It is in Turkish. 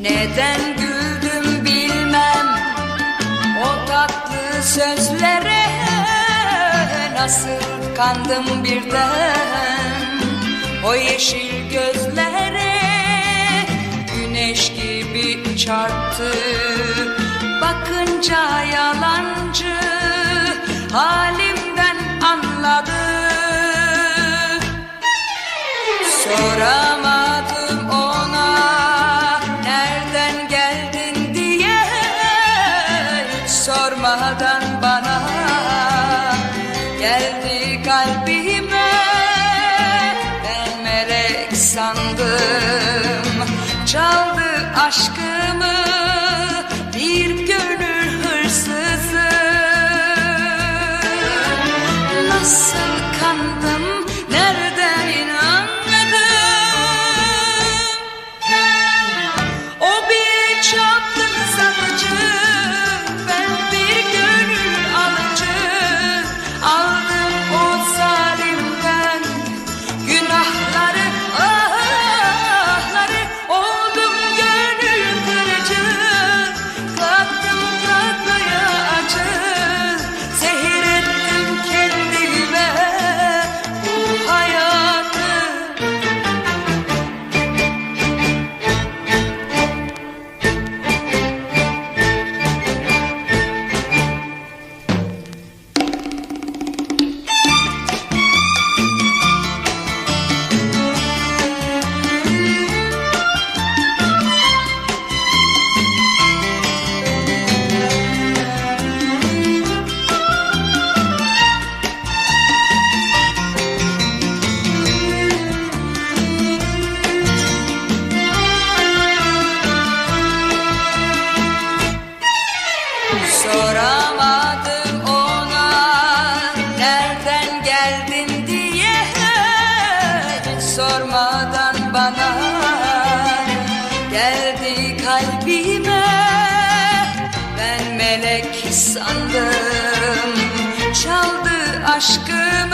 Neden güldüm bilmem. O tatlı sözlere Nasıl kandım birden. O yeşil gözlere Güneş gibi çarptı. Bakınca yalan sormadan bana geldi kalbime. Ben melek sandım. Çaldı aşkımı bir gönül Soramadım ona nereden geldin? diye Hiç sormadan bana. Geldi kalbime Ben melek sandım çaldı aşkı